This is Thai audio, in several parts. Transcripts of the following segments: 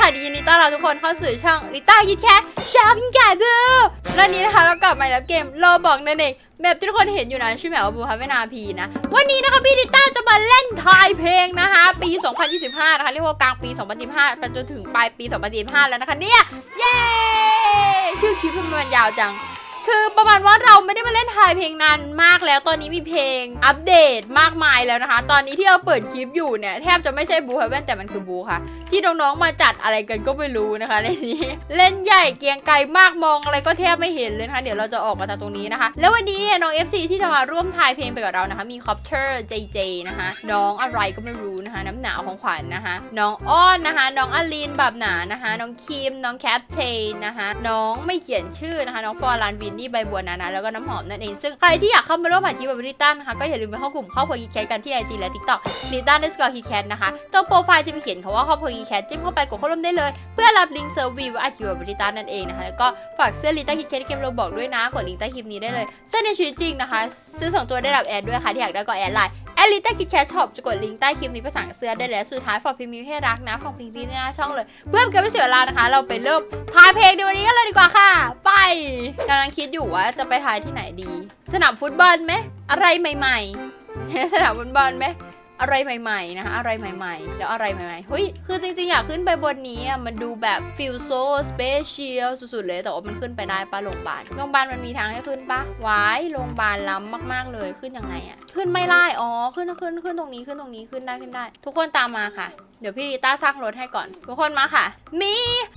ค่ะดียินดีต้อนรับทุกคนเข้าสู่ช่องลิต้าคิดแค่ชาวพิงแก่บูและนี้นะคะเรากลับมาแล้วเกมโลบอกนั่นเองแบบที่ทุกคนเห็นอยู่นะชื่อแมว่าบูฮาเวนาพีนะ วันนี้นะคะพี่ลิต้าจะมาเล่นทายเพลงนะคะ ปี 2025 นะคะเรียกว่ากลางปี 2025ไปจนถึงปลายปี 2025 แล้วนะคะเนี่ยเย้ชื่อคลิปมันยาวจัง คือประมาณว่าเราไม่ได้มาเล่นทายเพลงนานมากแล้ว ตอนนี้มีเพลงอัปเดตมากมายแล้วนะคะ ตอนนี้ที่เราเปิดคลิปอยู่เนี่ยแทบจะไม่ใช่บูฮาเว่นแต่มันคือบูค่ะ ที่น้องๆมาจัดอะไรกันก็ไม่รู้นะคะในนี้เล่นใหญ่เกียงไกลมากมองอะไรก็แทบไม่เห็นเลยนะคะเดี๋ยวเราจะออกมาจากตรงนี้นะคะ แล้ววันนี้น้อง FC ที่จะมาร่วมทายเพลงไปกับเรานะคะ มีคอปเตอร์เจเจนะคะ น้องอะไรก็ไม่รู้นะคะ น้ำหนาวของขวัญนะคะ น้องอ้อนนะคะ น้องอลีนแบบหนานะคะ น้องคิมน้องแคปเทนนะคะ น้องไม่เขียนชื่อนะคะ น้องฟอร์ลานวินนี่ใบบัวนานะแล้วก็น้ำหอมนั่นเอง ซึ่งใครที่อยากเข้ามาร่วมผ่านคลิปแบบริตันนะคะก็อย่าลืมไปเข้ากลุ่มครอบครัวยีแคทกันที่ไอจีและทิกต็อกริตันเดสกอร์กีแคทนะคะตรงโปรไฟล์จะมีเขียนคำว่าครอบครัวยีแคทจิ้มเข้าไปกดเข้าร่วมได้เลย เพื่อรับลิงก์เซอร์วีว่าอาชีพบริตันนั่นเองนะคะแล้วก็ฝากเสื้อลิต้าฮิตแคทเกมโรบอกด้วยนะกดลิงก์ใต้คลิปนี้ได้เลยเสื้อในชีวิตจริงนะคะซื้อสองตัวได้รับแอดด้วยค่ะที่อยากได้ก็แอดไลน์ อลิต้าคิดแคทช็อปจะกดลิงก์ใต้คลิปนี้ไปสั่งเสื้อได้แล้วสุดท้ายฝากพิมพ์มิวให้รักนะฝากพิมพ์ที่หน้าช่องเลย เพื่อเป็นการไม่เสียเวลานะคะ เราไปเริ่มทายเพลงในวันนี้กันเลยดีกว่าค่ะ ไปกำลังคิดอยู่ว่าจะไปทายที่ไหนดี สนามฟุตบอลไหมอะไรใหม่ ๆ สนามฟุตบอลไหม อะไรใหม่ๆนะคะอะไรใหม่ๆ แล้วอะไรใหม่ๆเฮ้ยคือจริงๆ อยากขึ้นไปบนนี้อะมันดูแบบฟิลโซสเปเชียลสุดๆ เลยแต่ว่ามันขึ้นไปได้ปะโรงพยาบาลโรงพยาบาลมันมีทางให้ขึ้นปะวายโรงพยาบาลล้ำมากๆเลยขึ้นยังไงอะขึ้นไม่ได้อ๋อขึ้นขึ้นขึ้นตรงนี้ขึ้นตรงนี้ขึ้นได้ขึ้นได้ ทุกคนตามมาค่ะ เดี๋ยวพี่ลิต้าสร้างรถให้ก่อน ทุกคนมาค่ะ มี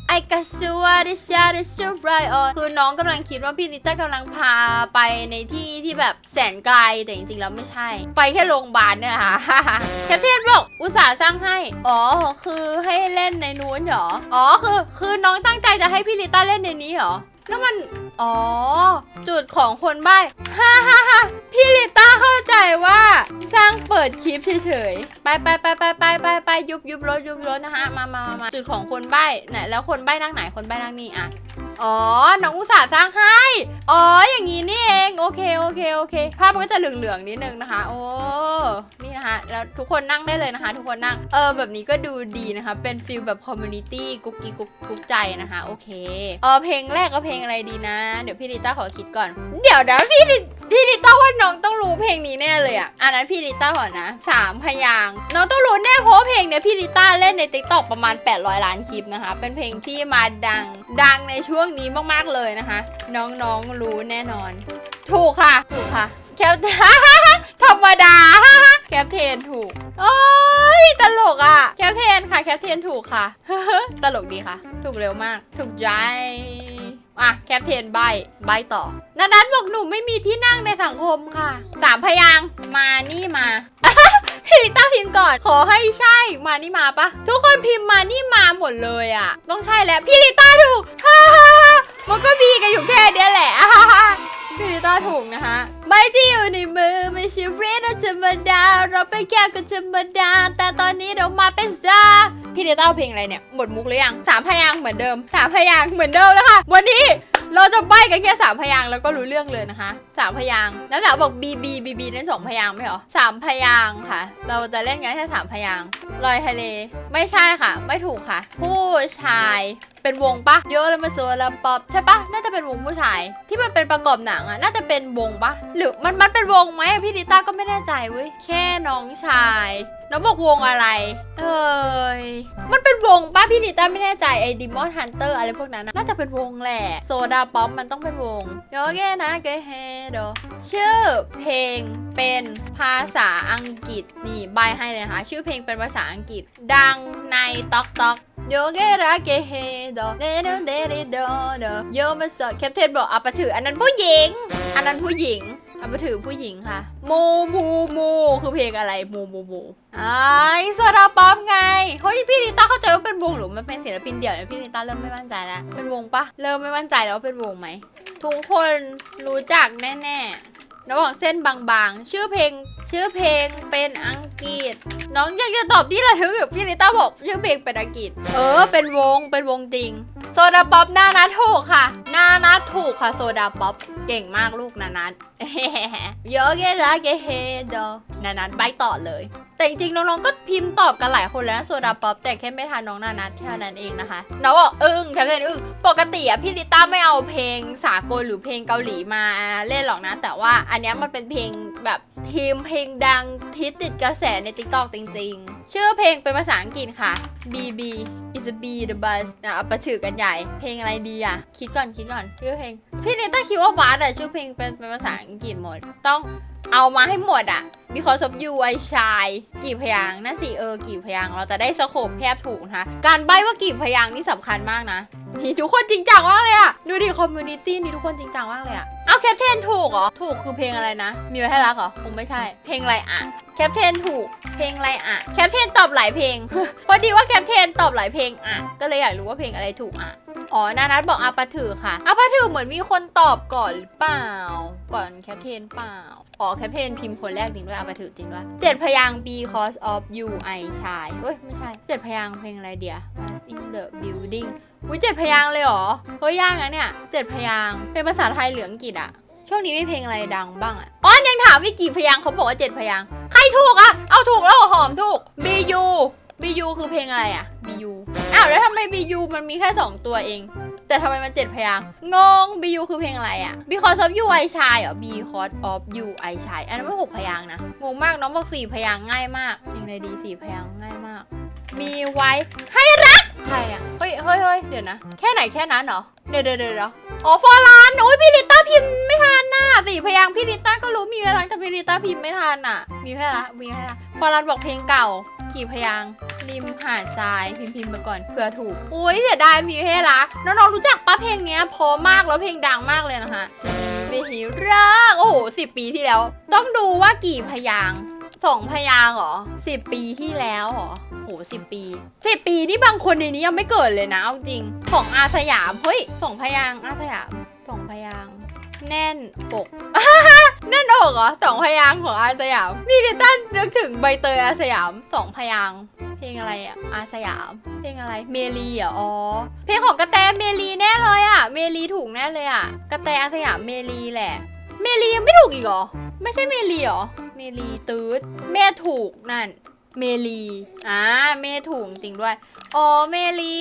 ไอกัสวาดิชาดิชูไรออนคือน้องกำลังคิดว่าพี่ลิต้ากำลังพาไปในที่ที่แบบแสนไกลแต่จริงๆแล้วไม่ใช่ ไปแค่โรงพยาบาลเนี่ยค่ะแคปเทนบอกอุตส่าห์สร้างให้ อ๋อ คือให้เล่นในนู้นเหรอ อ๋อคือคือน้องตั้งใจจะให้พี่ลิต้าเล่นในนี้เหรอแล้วมัน อ๋อ จุดของคนใบ้ฮ่าฮ่าฮ่าพี่ลิต้าเข้าใจว่าสร้างเปิดคลิปเฉยๆ ไปไปไปไปไปไปไปยุบยุบรถยุบรถนะคะมามามามาจุดของคนใบ้ไหนแล้วคนใบ้นั่งไหนคนใบ้นั่งนี่อะ อ๋อ น้องอุตส่าห์สร้างให้ อ๋อ อย่างนี้นี่เอง โอเค โอเค โอเค ภาพมันก็จะเหลืองๆนิดนึงนะคะ โอ้ นี่นะคะ แล้วทุกคนนั่งได้เลยนะคะ ทุกคนนั่ง เออ แบบนี้ก็ดูดีนะคะ เป็นฟิลแบบคอมมูนิตี้กุ๊กกิ๊กกุ๊กกุ๊กใจนะคะ โอเค เออ เพลงแรกก็เพลงอะไรดีนะเดี๋ยวพี่ลิต้าขอคิดก่อน เดี๋ยวนะพี่ลิพี่ลิต้าว่าน้องต้องรู้เพลงนี้แน่เลยอะอันนั้นพี่ลิต้าก่อนนะสามพยางน้องต้องรู้แน่เพราะเพลงเนี้ยพี่ลิต้าเล่นในติ๊กต็อกประมาณ 800 ล้านคลิปนะคะ เป็นเพลงที่มาดังดังในช่วงนี้มากๆเลยนะคะ น้องๆรู้แน่นอน ถูกค่ะ ถูกค่ะแคปธรรมดาแคปเทนถูกโอ้ยตลกอะแคปเทนค่ะแคปเทนถูกค่ะ ตลกดีค่ะ ถูกเร็วมาก ถูกใจ อะแคปเทนใบใบต่อนันนัทบอกหนูไม่มีที่นั่งในสังคมค่ะสามพยางมานี่มาพี่ลิต้าพิมพ์ก่อนขอให้ใช่มานี่มาปะทุกคนพิมพ์มานี่มาหมดเลยอะ ต้องใช่แล้วพี่ลิต้าถูกฮ่าฮ่าฮ่ามันก็มีกันอยู่แค่เนี้ยแหละฮ่า พี่ลิต้าถูกนะคะไม่ที่อยู่ในมือไม่ใช่เรนธรรมดา เราไปแค่ก็ธรรมดา แต่ตอนนี้เรามาเป็นสตาร์พี่ลิต้าเพลงอะไรเนี่ย หมดมุกหรือยังสามพยางเหมือนเดิมสามพยางเหมือนเดิมแล้วค่ะ วันนี้เราจะใบ้กันแค่สามพยางแล้วก็รู้เรื่องเลยนะคะสามพยางแล้วสาวบอกบีบีบีบีนั่นสองพยางค์ไม่หรอสามพยางค่ะ เราจะเล่นกันแค่สามพยางลอยทะเล ไม่ใช่ค่ะ ไม่ถูกค่ะ ผู้ชาย เป็นวงปะเยอะเลยมาโซลาป๊อบใช่ปะน่าจะเป็นวงผู้ชาย ที่มันเป็นประกอบหนังอะน่าจะเป็นวงปะหรือมันมันเป็นวงไหมพี่ดิต้าก็ไม่แน่ใจเว้ยแค่น้องชาย น้องบอกวงอะไร เอ้ย มันเป็นวงป้าพี่ลิต้าไม่แน่ใจไอ้ดิมอนฮันเตอร์อะไรพวกนั้นนะน่าจะเป็นวงแหละ โซดาป๊อปมันต้องเป็นวงโยเกนะเกเฮโดชื่อเพลงเป็นภาษาอังกฤษ นี่ใบให้เลยนะคะ ชื่อเพลงเป็นภาษาอังกฤษ ดังในต็อกต็อกโยเกระเกเฮโดเดโดเดเดโดโดโยมาสอดแคปเทนบอกเอาไปถืออันนั้นผู้หญิง อันนั้นผู้หญิง เอาไปถือผู้หญิงค่ะมูมูมูคือเพลงอะไรมูมูมูอ่าโซดาป๊อปไงเฮ้ยพี่ลิต้าเข้าใจว่าเป็นวงหรือมันเป็นศิลปินเดี่ยวเนี่ยพี่ลิต้าเริ่มไม่มั่นใจแล้วเป็นวงปะเริ่มไม่มั่นใจแล้วว่าเป็นวงไหมทุกคนรู้จักแน่ๆ ระหว่างเส้นบางๆ ชื่อเพลง ชื่อเพลงเป็นอังกฤษ น้องอยากจะตอบที่ระทึกอยู่พี่ลิต้าบอกชื่อเพลงเป็นอังกฤษ เออ เป็นวง เป็นวงจริง โซดาป๊อปหน้านัดถูกค่ะ หน้านัดถูกค่ะ โซดาป๊อป เก่งมากลูกนานัดเยเกระเกเฮโด นานัทใบต่อเลย แต่จริงๆน้องๆก็พิมพ์ตอบกันหลายคนแล้วนะโซดาป๊อปแต่แค่ไม่ทันน้องนานัทแค่นั้นเองนะคะน้องบอกอึ้งแคปเทนอึ้งปกติอะพี่ลิต้าไม่เอาเพลงสากลหรือเพลงเกาหลีมาเล่นหรอกนะ แต่ว่าอันนี้มันเป็นเพลงแบบทีมเพลงดังที่ติดกระแสใน t ิ k t o k จริงๆ ชื่อเพลงเป็นภาษาอังกฤษค่ะ BB is a B the bus อะเอาประถือกันใหญ่ เพลงอะไรดีอะคิดก่อนคิดก่อนชื่อเพลง พี่ลิต้าคิดว่าบัสอะชื่อเพลงเป็นเป็นภาษาอังกฤษหมด ต้อง เอามาให้หมดอะ because of you I shy กี่พยางนั่นสิเออกี่พยางเราจะได้สโคปแคบถูกนะคะการใบว่ากี่พยางนี่สำคัญมากนะ นี่ทุกคนจริงจังมากเลยอะดูดิคอมมูนิตี้นี่ทุกคนจริงจังมากเลยอะเอาแคปเทนถูกเหรอ ถูกคือเพลงอะไรนะ มีไว้ให้รักเหรอคงไม่ใช่ เพลงอะไรอะแคปเทนถูก เพลงอะไรอะแคปเทนตอบหลายเพลง พอดีว่าแคปเทนตอบหลายเพลงอะก็เลยอยากรู้ว่าเพลงอะไรถูกอะอ๋อ นานัทบอกอาปาถือค่ะอาปาถือเหมือนมีคนตอบก่อนหรือเปล่า ก่อนแคปเทนเปล่า อ๋อ แคปเทนพิมพ์คนแรกจริงด้วยอาปาถือจริงด้วยเจ็ดพยางค์ because of you I ชายเฮ้ย ไม่ใช่ เจ็ดพยางค์เพลงอะไรเดีย Us in the building อุ้ยเจ็ดพยางค์เลยเหรอ เฮ้ยยากนะเนี่ยเจ็ดพยางค์เป็นภาษาไทยเหลืองอังกิจอะช่วงนี้มีเพลงอะไรดังบ้างอะอ๋อยังถามวิกี่พยางค์เขาบอกว่าเจ็ดพยางค์ใครถูกอะเอาถูกแล้วเหรอหอมถูก BU BU คือเพลงอะไรอะ BU อ้าวแล้วทำไม BU มันมีแค่สองตัวเอง แต่ทำไมมันเจ็ดพยางค์งง BU คือเพลงอะไรอะ Because of you I shy เหรอ Because of you I shy อันนั้นไม่หกพยางค์นะงงมากน้องบอกสี่พยางค์ง่ายมากยังไงดีสี่พยางค์ง่ายมาก มีไว้ให้รักใครอะเฮ้ยเฮ้ยเฮ้ยเดี๋ยวนะ แค่ไหนแค่นั้นเหรอ เดี๋ยวเดี๋ยวเดี๋ยวเดี๋ยวอ๋อฟอร์ลานโอ้ยพี่ลิต้าพิมพ์ไม่ทันน่ะสี่พยางค์พี่ลิต้าก็รู้มีเวลาแต่พี่ลิต้าพิมพ์ไม่ทันน่ะ มีแค่ละมีแค่ละฟอร์ลานบอกเพลงเก่ากี่พยางค์ริมหาดทรายพิมพ์พิมพ์ไปก่อนเผื่อถูกโอ้ยเสียดายมีให้รักน้องๆรู้จักปะเพลงเนี้ยพอมากแล้วเพลงดังมากเลยนะคะมีหิรักโอ้โหสิบปีที่แล้ว ต้องดูว่ากี่พยางสองพยางเหรอสิบปีที่แล้วเหรอ โหสิบปีสิบปีนี่บางคนในนี้ยังไม่เกิดเลยนะเอาจริง ของอาสยาม เฮ้ยสองพยางอาสยามสองพยางแน่นอกแน่นอกเหรอสองพยางของอาสยามมีดิตันนึกถึงใบเตยอาสยามสองพยางเพลงอะไรอะอาสยาม เพลงอะไรเมลีเหรออ๋อเพลงของกระแตเมลีแน่เลยอะเมลีถูกแน่เลยอะกระแตอาสยามเมลีแหละ เมลียังไม่ถูกอีกเหรอไม่ใช่เมลีเหรอเมลีตืดแม่ถูกนั่น เมลี อ่า เมถูกจริงด้วย อ๋อ เมลี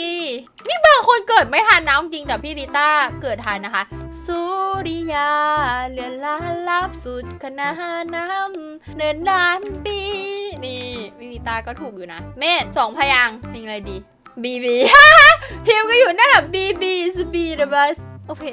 นี่บางคนเกิดไม่ทันนะจริงแต่พี่ริต้าเกิดทันนะคะ สุริยาเลือนลาลับสุดคณะน้ำเนินนานปี นี่พี่ริต้าก็ถูกอยู่นะ เมธสองพยางค์เพลงอะไรดี บีบี พิมก็อยู่นั่นแหละบีบีสบีเดบัส โอเค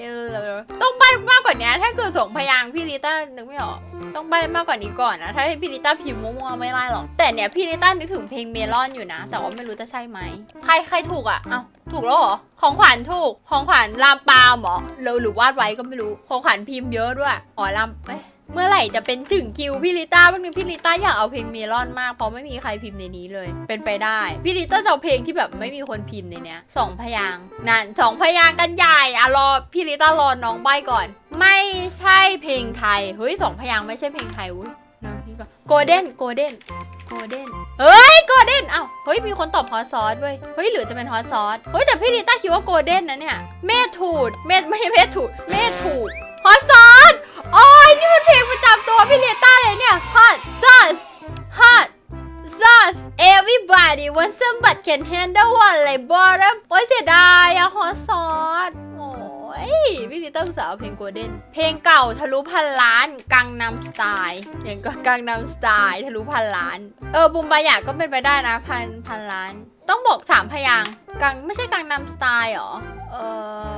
ต้องใบมากกว่านี้ถ้าเกิดส่งพยางพี่ลิต้านึกไม่ออกต้องใบมากกว่านี้ก่อนนะถ้าให้พี่ลิต้าพิมพ์มั่วๆไม่ได้หรอกแต่เนี่ยพี่ลิต้านึกถึงเพลงเมลอนอยู่นะ แต่ว่าไม่รู้จะใช่ไหมใครใครถูกอะเอ้าถูกแล้วเหรอของขวัญถูกของขวัญลามปามเหรอหรือหรือวาดไว้ก็ไม่รู้ของขวัญพิมพ์เยอะด้วยอ๋อลามเอ๊ะ เมื่อไหร่จะเป็นถึงคิวพี่ลิต้าบ้างนึงพี่ลิต้าอยากเอาเพลงเมลอนมากเพราะไม่มีใครพิมพ์ในนี้เลย เป็นไปได้ พี่ลิต้าจะเอาเพลงที่แบบไม่มีคนพิมพ์ในเนี้ยสองพยางนั่นสองพยางกันใหญ่อะรอพี่ลิต้ารอน้องใบก่อน ไม่ใช่เพลงไทยเฮ้ยสองพยางไม่ใช่เพลงไทยอุ้ยนะพี่ก็โกลเด้นโกลเด้นโกลเด้นเฮ้ยโกลเด้นเอ้าเฮ้ยมีคนตอบฮอตซอสเว้ยเฮ้ยหรือจะเป็นฮอตซอสเฮ้ยแต่พี่ลิต้าคิดว่าโกลเด้นนะเนี่ยเมถูดเมทไม่เมถูดเมถูกฮอตซอส โอ้ยนี่มันเพลงประจำตัวพี่เลต้าเลยเนี่ยฮอตซอสฮอต Sauce everybody want some but can handle one เลย bottom โอ้ยเสียดายอะฮอตซอสโอ้ยพี่ลิต้าอุตส่าห์เอาเพลงโกลเด้น เพลงเก่าทะลุพันล้านกังนำสไตล์อย่างก็กังนำสไตล์ทะลุพันล้าน เออบุมบายาก็เป็นไปได้นะพันพันล้าน ต้องบอกสามพยางค์กังไม่ใช่กังนำสไตล์หรอ เอ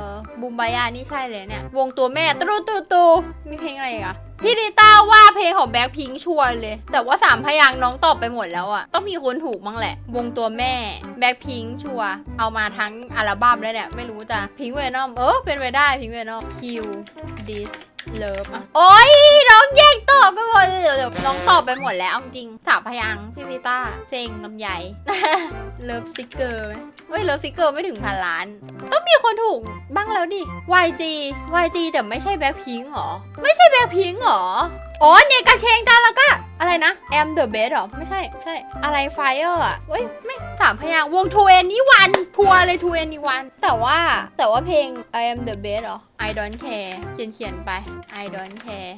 อ บุมบายานี่ใช่เลยเนี่ย วงตัวแม่ตรูตูตูมีเพลงอะไรอีกอะพี่ดิต้าว่าเพลงของแบ็คพิงชัวนเลย แต่ว่าสามพยางน้องตอบไปหมดแล้วอะต้องมีคนถูกมั้งแหละ วงตัวแม่แบ็คพิงชัวเอามาทั้งอัลบั้มแล้วเนี่ย ไม่รู้จะพิงเวนอมเออเป็นไปได้พิงเวนอมคิวดิส เลิฟอะโอ้ยน้องแย่งตอบไปหมดเลยเดี๋ยวน้องตอบไปหมดแล้วเอาจริงสามพยางค์พี่พิต้าเซ็งลำใหญ่ เลิฟซิกเกอร์ไหมเฮ้ยเลิฟซิกเกอร์ไม่ถึงพันล้าน ต้องมีคนถูกบ้างแล้วดิ YG YG แต่ไม่ใช่แบ็คพิงหรอ ไม่ใช่แบ็คพิงหรอ อ๋อเนี่ยกระเชงจันแล้วก็อะไรนะ Am the best หรอ ไม่ใช่ใช่อะไร Fire อะเว้ยไม่สามพยางวงทูเอนี่วันทัวร์เลยทูเอนี่วันแต่ว่าแต่ว่าเพลง I am the best หรอ I don't care เขียนเขียนไป I don't care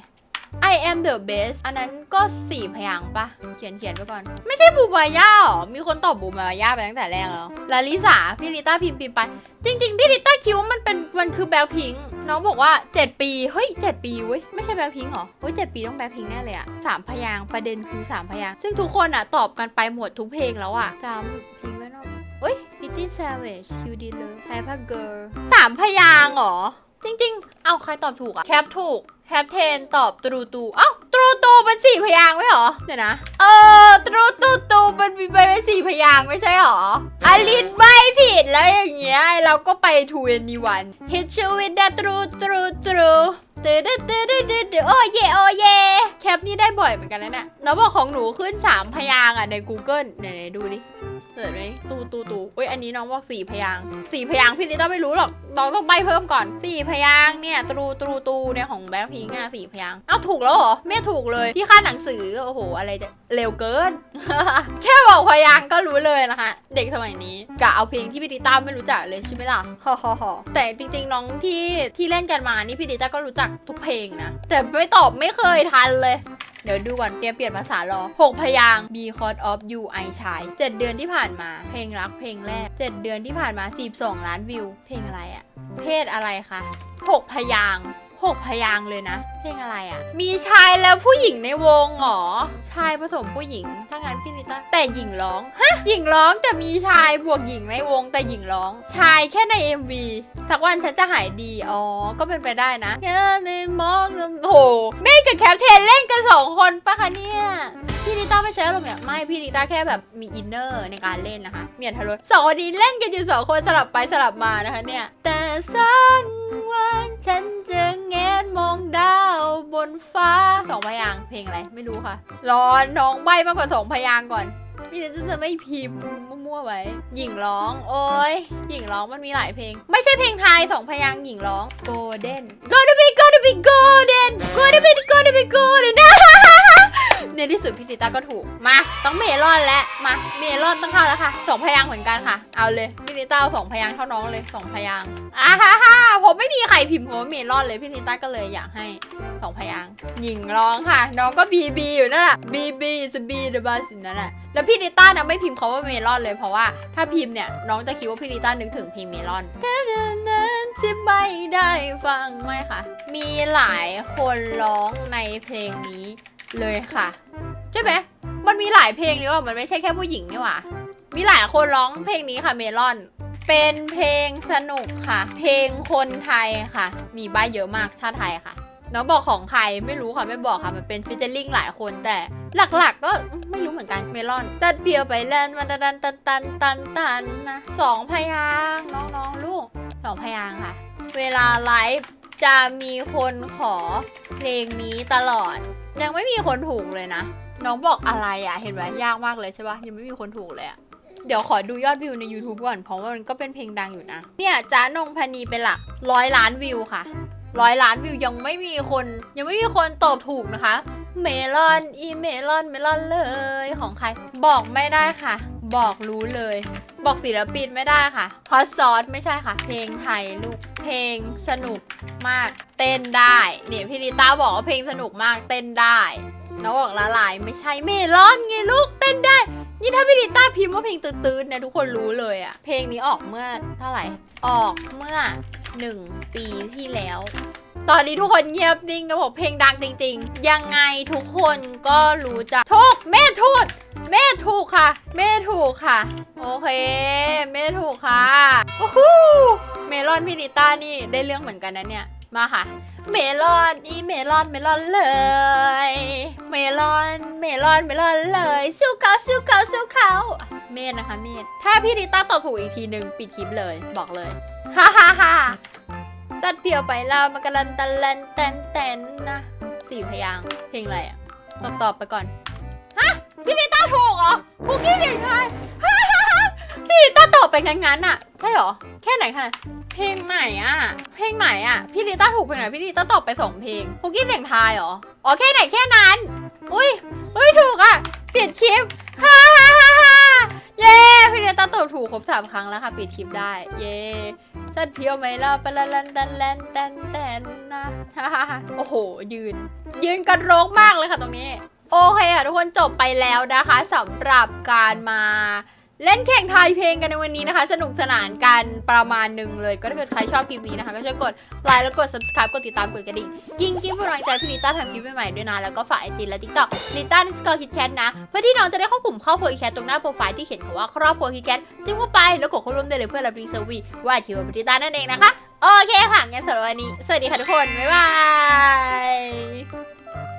I am the best อันนั้นก็สี่พยางค์ปะเขียนเขียนไปก่อน ไม่ใช่บูมายาหรอ มีคนตอบบูมายาไปตั้งแต่แรกแล้วลาลิสาพี่ลิต้าพิมพ์พิมพ์ไป จริงๆพี่ลิต้าคิดว่ามันเป็นมันคือแบล็คพิงค์น้องบอกว่า 7 ปี เฮ้ย 7 ปีเว้ย ไม่ใช่แบล็คพิงค์หรอ เฮ้ย 7 ปีต้องแบล็คพิงค์แน่เลยอะสามพยางค์ประเด็นคือสามพยางค์ซึ่งทุกคนอะตอบกันไปหมดทุกเพลงแล้วอะจำพิงค์ไว้หน่อยเฮ้ย Pretty Savage Q D Love Hyper Girl สามพยางค์เหรอ จริง ๆ เอาใครตอบถูกอะแคปถูกแคปเทนตอบตรูตู เอ้าตรูตูเป็นสี่พยางค์ไม่หรอ เดี๋ยวนะ เออตรูตูตูมันมีไปเป็นสี่พยางค์ไม่ใช่หรออลินใบผิดแล้วอย่างเงี้ยเราก็ไปทูเอนีวันฮิตชูวินดาตรูตรูตรู ตืดตืดตดตืดโอ้เยโอ้เยแคปนี่ได้บ่อยเหมือนกันนะเนี่ยแล้วบอกของหนูขึ้นสามพยางอะใน Google ไหนๆดูดิเกิดไหมตูตูตูเอ้ยอันนี้น้องบอกสี่พยางสี่พยางพี่ลิต้าไม่รู้หรอกน้องต้องใบเพิ่มก่อนสี่พยางเนี่ยตรูตรูตูเนี่ยของแบงค์พิงค์อะสี่พยางเอ้าถูกแล้วเหรอไม่ถูกเลยที่ค่าหนังสือโอ้โห อะไรจะเร็วเกิน แค่บอกพยางก็รู้เลยนะคะ เด็กสมัยนี้กะเอาเพลงที่พี่ลิต้าไม่รู้จักเลยใช่ไหมล่ะฮ่าฮ่าแต่จริงๆน้องที่ที่เล่นกันมานี่พี่ลิต้าก็รู้จักทุกเพลงนะ แต่ไม่ตอบไม่เคยทันเลย เดี๋ยวดูก่อนเตรียมเปลี่ยนภาษารอ 6 พยาง B Cost of you I ชาย7เดือนที่ผ่านมา เพลงรักเพลงแรก 7 เดือนที่ผ่านมา 42 ล้านวิว เพลงอะไรอะเพศอะไรคะ 6 พยาง 6พยางค์เลยนะ เพลงอะไรอะมีชายแล้วผู้หญิงในวงเหรอ ชายผสมผู้หญิง ถ้างั้นพี่นิต้าแต่หญิงร้อง ฮะ หญิงร้องแต่มีชายบวกหญิงในวงแต่หญิงร้อง ชายแค่ใน MV สักวันฉันจะหายดี อ๋อ ก็เป็นไปได้นะแค่ในมองโอ้โหเมฆกับแคปเทนเล่นกันสองคนปะคะเนี่ย พี่ลิต้าไม่ใช้อารมณ์เนี่ย ไม่ พี่ลิต้าแค่แบบมีอินเนอร์ในการเล่นนะคะ เมียนทะลุสองคนนี้เล่นกันอยู่สองคนสลับไปสลับมานะคะเนี่ย แต่สักวันฉันจะแงนมองดาวบนฟ้าสองพยางค์เพลงอะไรไม่รู้ค่ะ รอน้องใบมากกว่าสองพยางค์ก่อนพี่ลิต้าจะไม่พิมพ์มั่วๆไว้ หญิงร้อง โอ้ยหญิงร้องมันมีหลายเพลง ไม่ใช่เพลงไทยสองพยางค์หญิงร้อง golden gonna be gonna be golden gonna be gonna be golden ในที่สุดพี่ติต้าก็ถูก มา ต้องเมลอนแล้วมา เมลอนต้องเข้าแล้วค่ะสองพยางค์เหมือนกันค่ะ เอาเลยพี่ติต้าเอาสองพยางค์เท่าน้องเลยสองพยางค์อ่าฮ่าฮ่าผมไม่มีใครพิมพ์ผมว่าเมลอนเลยพี่ติต้าก็เลยอยากให้สองพยางค์หญิงร้องค่ะ น้องก็บีบีอยู่นั่นแหละบีบีสบีเดบัสินนั่นแหละแล้วพี่ดิต้านะไม่พิมพ์เขาว่าเมลอนเลยเพราะว่าถ้าพิมพ์เนี่ยน้องจะคิดว่าพี่ดิต้านึกถึงเพลงเมลอนนั้นที่ไม่ได้ฟังไหมค่ะ มีหลายคนร้องในเพลงนี้ เลยค่ะ ใช่ไหมมันมีหลายเพลงเลยว่ามันไม่ใช่แค่ผู้หญิงนี่หว่า มีหลายคนร้องเพลงนี้ค่ะเมลอน เป็นเพลงสนุกค่ะ เพลงคนไทยค่ะ มีใบเยอะมากชาติไทยค่ะน้องบอกของใครไม่รู้ค่ะไม่บอกค่ะมันเป็นฟิชเจอร์ลิงหลายคนแต่หลักๆก็ไม่รู้เหมือนกันเมลอนจัดเปียวไปแลนวันตันตันตันตันตันนะสองพยางน้องๆลูกสองพยางค่ะ เวลาไลฟ์จะมีคนขอเพลงนี้ตลอด ยังไม่มีคนถูกเลยนะ น้องบอกอะไรอะเห็นไหมยากมากเลยใช่ปะยังไม่มีคนถูกเลยอะเดี๋ยวขอดูยอดวิวใน YouTube ก่อน เพราะว่ามันก็เป็นเพลงดังอยู่นะ เนี่ยจ้านงพนีเป็นหลักร้อยล้านวิวค่ะร้อยล้านวิวยังไม่มีคน ยังไม่มีคนตอบถูกนะคะ เมลอนอีเมลอนเมลอนเลยของใครบอกไม่ได้ค่ะ บอกรู้เลย บอกศิลปินไม่ได้ค่ะคอสซอสไม่ใช่ค่ะ เพลงไทยลูก เพลงสนุกมาก เต้นได้เนี่ยพี่ลิต้าบอกว่าเพลงสนุกมากเต้นได้น้องบอกละลายไม่ใช่เมลอนไงลูกเต้นได้ นี่ถ้าพี่ลิต้าพิมพ์ว่าเพลงตื้นๆเนี่ยทุกคนรู้เลยอะเพลงนี้ออกเมื่อเท่าไหร่ ออกเมื่อหนึ่งปีที่แล้ว ตอนนี้ทุกคนเงียบนิ่งกันผมเพลงดังจริง ๆ ยังไงทุกคนก็รู้จักถูกแม่ถูกแม่ถูกค่ะแม่ถูกค่ะ โอเคแม่ถูกค่ะโอ้โหเมลอนพี่ลิต้านี่ได้เรื่องเหมือนกันนะเนี่ยมาค่ะ เมลอนอีเมลอนเมลอนเลย เมลอนเมลอนเมลอนเลย สู้เขาสู้เขาสู้เขาเมดนะคะเมดถ้าพี่ลิต้าตอบถูกอีกทีหนึ่งปิดคลิปเลยบอกเลยฮ่าฮ่าฮ่า จัดเพียวไปล้วมันกำลันตันลันแตนแตนนะสี่พยางค์เพลงอะไรอะตอบตอบไปก่อนฮะพี่ลิต้าถูกเหรอคุกกี้เสียงไทยฮ่าฮ่าฮ่าพี่ลิต้าตอบไปงั้นๆอะ ใช่เหรอ แค่ไหนขนาดเพลงไหนอะ เพลงไหนอะ พี่ลิต้าถูกเพลงไหนพี่ลิต้าตอบไปสองเพลงคุกกี้เสียงทายเหรอ อ๋อแค่ไหนแค่นั้น อุ้ยอุ้ยถูกอะ เปลี่ยนคลิปฮ่า เย้ พี่เนต้าตอบถูกครบสามครั้งแล้วค่ะ ปิดคลิปได้ เย้สัตว์เพียวไหมล่ะปะละลันดันแลนแตนแตนนะโอ้โห ยืน ยืนกันโรกมากเลยค่ะตรงนี้ โอเคค่ะทุกคนจบไปแล้วนะคะสำหรับการมา เล่นแข่งทายเพลงกันในวันนี้นะคะ สนุกสนานกันประมาณหนึ่งเลย ก็ถ้าเกิดใครชอบคลิปนี้นะคะ ก็ช่วยกดไลค์แล้วกด subscribe กดติดตามกดกระดิ่งยิ่งยิ่งเป็นกำลังใจพี่นิต้าทำคลิปใหม่ๆด้วยนะ แล้วก็ฝากไอจีและทิกตอกนิต้านิสกอร์คิดแชทนะ เพื่อที่น้องจะได้เข้ากลุ่มครอบครัวอีแคทตรงหน้าโปรไฟล์ที่เขียนคำว่าครอบครัวคิดแคทจิ้มเข้าไปแล้วกดเข้าร่วมได้เลยเพื่อรับลิก์เซอร์วีว่าชื่อว่าพินิต้านั่นเองนะคะโอเคค่ะงั้นสำหรับวันนี้สวัสดีค่ะทุกคนบ๊ายบาย